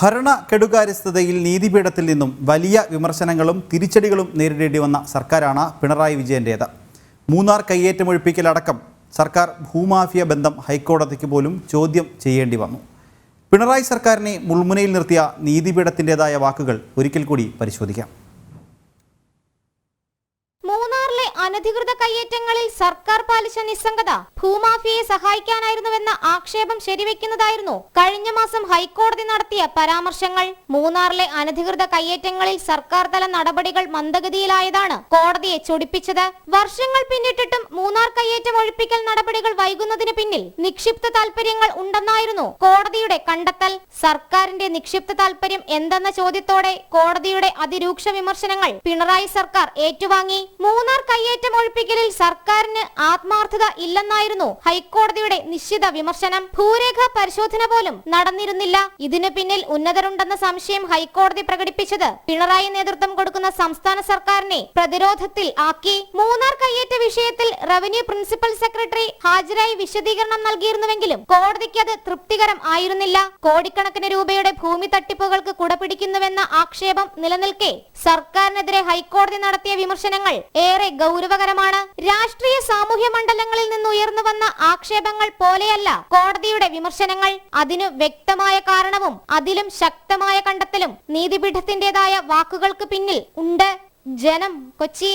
ഭരണ കെടുകാര്യസ്ഥതയിൽ നീതിപീഠത്തിൽ നിന്നും വലിയ വിമർശനങ്ങളും തിരിച്ചടികളും നേരിടേണ്ടി വന്ന സർക്കാരാണ് പിണറായി വിജയന്റേത്. മൂന്നാർ കയ്യേറ്റമൊഴിപ്പിക്കലടക്കം സർക്കാർ ഭൂമാഫിയ ബന്ധം ഹൈക്കോടതിക്ക് പോലും ചോദ്യം ചെയ്യേണ്ടി വന്നു. പിണറായി സർക്കാരിനെ മുൾമുനയിൽ നിർത്തിയ നീതിപീഠത്തിന്റെതായ വാക്കുകൾ ഒരിക്കൽ കൂടി പരിശോധിക്കാം. അനധികൃത കയ്യേറ്റങ്ങളിൽ സർക്കാർ പാലിച്ച നിസ്സംഗത ഭൂമാഫിയെ സഹായിക്കാനായിരുന്നുവെന്ന ആക്ഷേപം ശരിവെക്കുന്നതായിരുന്നു. കഴിഞ്ഞ മാസം ഹൈക്കോടതി നടത്തിയ പരാമർശങ്ങൾ മൂന്നാറിലെ അനധികൃത കയ്യേറ്റങ്ങളിൽ സർക്കാർ തല നടപടികൾ മന്ദഗതിയിലായതാണ് കോടതിയെ ചൊടിപ്പിച്ചത്. വർഷങ്ങൾ പിന്നിട്ടിട്ടും മൂന്നാർ കയ്യേറ്റം ഒഴിപ്പിക്കൽ നടപടികൾ വൈകുന്നതിന് പിന്നിൽ നിക്ഷിപ്ത താൽപര്യങ്ങൾ ഉണ്ടെന്നായിരുന്നു കോടതിയുടെ കണ്ടെത്തൽ. സർക്കാരിന്റെ നിക്ഷിപ്ത താൽപര്യം എന്തെന്ന ചോദ്യത്തോടെ കോടതിയുടെ അതിരൂക്ഷ വിമർശനങ്ങൾ പിണറായി സർക്കാർ ഏറ്റുവാങ്ങി. മൂന്നാർ കയ്യേറ്റം ഒഴിപ്പിക്കലിൽ സർക്കാരിന് ആത്മാർത്ഥത ഇല്ലെന്നായിരുന്നു ഹൈക്കോടതിയുടെ നിശ്ചിത വിമർശനം. ഭൂരേഖ പരിശോധന പോലും നടന്നിരുന്നില്ല. ഇതിനു പിന്നിൽ ഉന്നതരുണ്ടെന്ന സംശയം ഹൈക്കോടതി പ്രകടിപ്പിച്ചത് പിണറായി നേതൃത്വം കൊടുക്കുന്ന സംസ്ഥാന സർക്കാരിനെ പ്രതിരോധത്തിൽ ആക്കി. മൂന്നാർ കയ്യേറ്റ വിഷയത്തിൽ റവന്യൂ പ്രിൻസിപ്പൽ സെക്രട്ടറി ഹാജരായി വിശദീകരണം നൽകിയിരുന്നുവെങ്കിലും കോടതിക്ക് അത് തൃപ്തികരം ആയിരുന്നില്ല. കോടിക്കണക്കിന് രൂപയുടെ ഭൂമി തട്ടിപ്പുകൾക്ക് കുടപിടിക്കുന്നുവെന്ന ആക്ഷേപം നിലനിൽക്കെ സർക്കാരിനെതിരെ ഹൈക്കോടതി നടത്തിയ വിമർശനങ്ങൾ ഏറെ ഗൗരവകരമാണ്. രാഷ്ട്രീയ സാമൂഹ്യ മണ്ഡലങ്ങളിൽ നിന്ന് ഉയർന്നു വന്ന ആക്ഷേപങ്ങൾ പോലെയല്ല കോടതിയുടെ വിമർശനങ്ങൾ. അതിനു വ്യക്തമായ കാരണവും അതിലും ശക്തമായ കണ്ടെത്തലും നീതിപീഠത്തിന്റേതായ വാക്കുകൾക്ക് പിന്നിൽ ഉണ്ട്. ജനം കൊച്ചി.